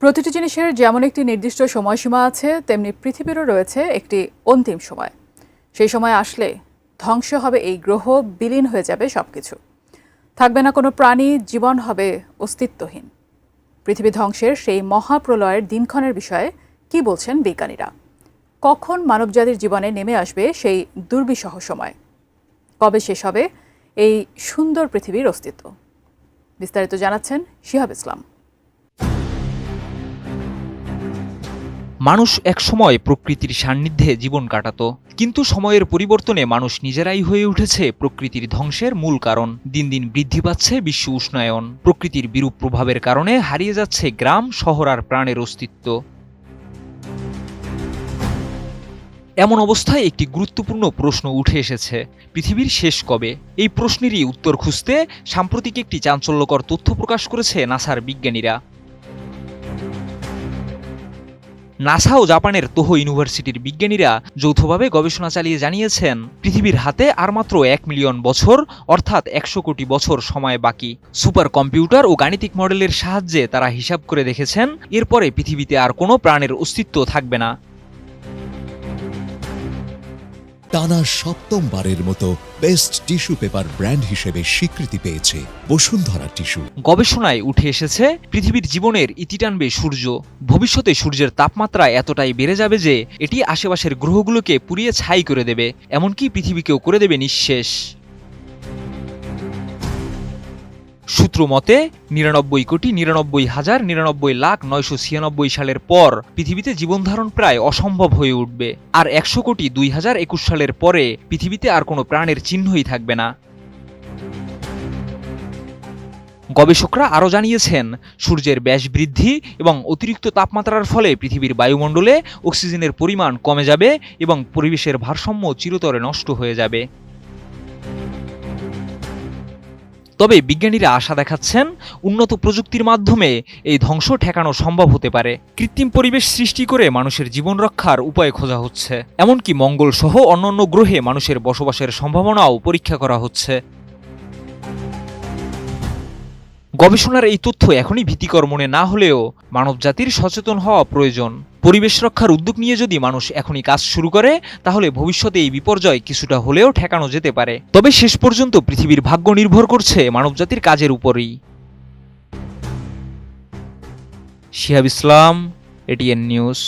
প্রতিটি জিনিসের যেমন একটি নির্দিষ্ট সময়সীমা আছে, তেমনি পৃথিবীরও রয়েছে একটি অন্তিম সময়। সেই সময় আসলে ধ্বংস হবে এই গ্রহ, বিলীন হয়ে যাবে সবকিছু। থাকবে না কোনো প্রাণী, জীবন হবে অস্তিত্বহীন। পৃথিবী ধ্বংসের সেই মহাপ্রলয়ের দিনক্ষণের বিষয়ে কি বলছেন বিজ্ঞানীরা? কখন মানবজাতির জীবনে নেমে আসবে সেই দুর্বিষহ সময়? কবে শেষ হবে এই সুন্দর পৃথিবীর অস্তিত্ব? বিস্তারিত জানাচ্ছেন শিহাব ইসলাম। মানুষ একসময় প্রকৃতির সান্নিধ্যে জীবন কাটাতো। কিন্তু সময়ের পরিবর্তনে মানুষ নিজেরাই হয়ে উঠেছে প্রকৃতির ধ্বংসের মূল কারণ। দিন দিন বৃদ্ধি পাচ্ছে বিশ্ব উষ্ণায়ন। প্রকৃতির বিরূপ প্রভাবের কারণে হারিয়ে যাচ্ছে গ্রাম, শহর আর প্রাণের অস্তিত্ব। এমন অবস্থায় একটি গুরুত্বপূর্ণ প্রশ্ন উঠে এসেছে, পৃথিবীর শেষ কবে? এই প্রশ্নেরই উত্তর খুঁজতে সাম্প্রতিক একটি চাঞ্চল্যকর তথ্য প্রকাশ করেছে নাসার বিজ্ঞানীরা। নাসা ও জাপানের তোহো ইউনিভার্সিটির বিজ্ঞানীরা যৌথভাবে গবেষণা চালিয়ে জানিয়েছেন, পৃথিবীর হাতে আর মাত্র এক মিলিয়ন বছর, অর্থাৎ একশো কোটি বছর সময় বাকি। সুপার কম্পিউটার ও গাণিতিক মডেলের সাহায্যে তারা হিসাব করে দেখেছেন, এরপরে পৃথিবীতে আর কোনো প্রাণের অস্তিত্ব থাকবে না। টানা সপ্তমবারের মতো বেস্ট টিস্যু পেপার ব্র্যান্ড হিসেবে স্বীকৃতি পেয়েছে বসুন্ধরা টিস্যু। গবেষণায় উঠে এসেছে, পৃথিবীর জীবনের ইতি টানবে সূর্য। ভবিষ্যতে সূর্যের তাপমাত্রা এতটাই বেড়ে যাবে যে, এটি আশেপাশের গ্রহগুলোকে পুড়িয়ে ছাই করে দেবে, এমনকি পৃথিবীকেও করে দেবে নিঃশেষ। সূত্র মতে, নিরানব্বই কোটি নিরানব্বই হাজার নিরানব্বই লাখ নয়শো ছিয়ানব্বই সালের পর পৃথিবীতে জীবনধারণ প্রায় অসম্ভব হয়ে উঠবে। আর একশো কোটি দুই হাজার একুশ সালের পরে পৃথিবীতে আর কোনো প্রাণের চিহ্নই থাকবে না। গবেষকরা আরও জানিয়েছেন, সূর্যের ব্যাস বৃদ্ধি এবং অতিরিক্ত তাপমাত্রার ফলে পৃথিবীর বায়ুমণ্ডলে অক্সিজেনের পরিমাণ কমে যাবে এবং পরিবেশের ভারসাম্য চিরতরে নষ্ট হয়ে যাবে। তবে বিজ্ঞানীরা আশা দেখাচ্ছেন উন্নত প্রযুক্তির মাধ্যমে এই ধ্বংস ঠেকানো সম্ভব হতে পারে। কৃত্রিম পরিবেশ সৃষ্টি করে মানুষের জীবন রক্ষার উপায় খোঁজা হচ্ছে। এমনকি মঙ্গল সহ অন্যান্য গ্রহে মানুষের বসবাসের সম্ভাবনাও পরীক্ষা করা হচ্ছে। গবেষণার এই তথ্য এখনই ভীতিকর মনে না হলেও মানবজাতির সচেতন হওয়া প্রয়োজন। পরিবেশ রক্ষার উদ্যোগ নিয়ে যদি মানুষ এখনই কাজ শুরু করে, তাহলে ভবিষ্যতে এই বিপর্যয় কিছুটা হলেও ঠেকানো যেতে পারে। তবে শেষ পর্যন্ত পৃথিবীর ভাগ্য নির্ভর করছে মানবজাতির কাজের উপরই। শিহাব ইসলাম এটিএন নিউজ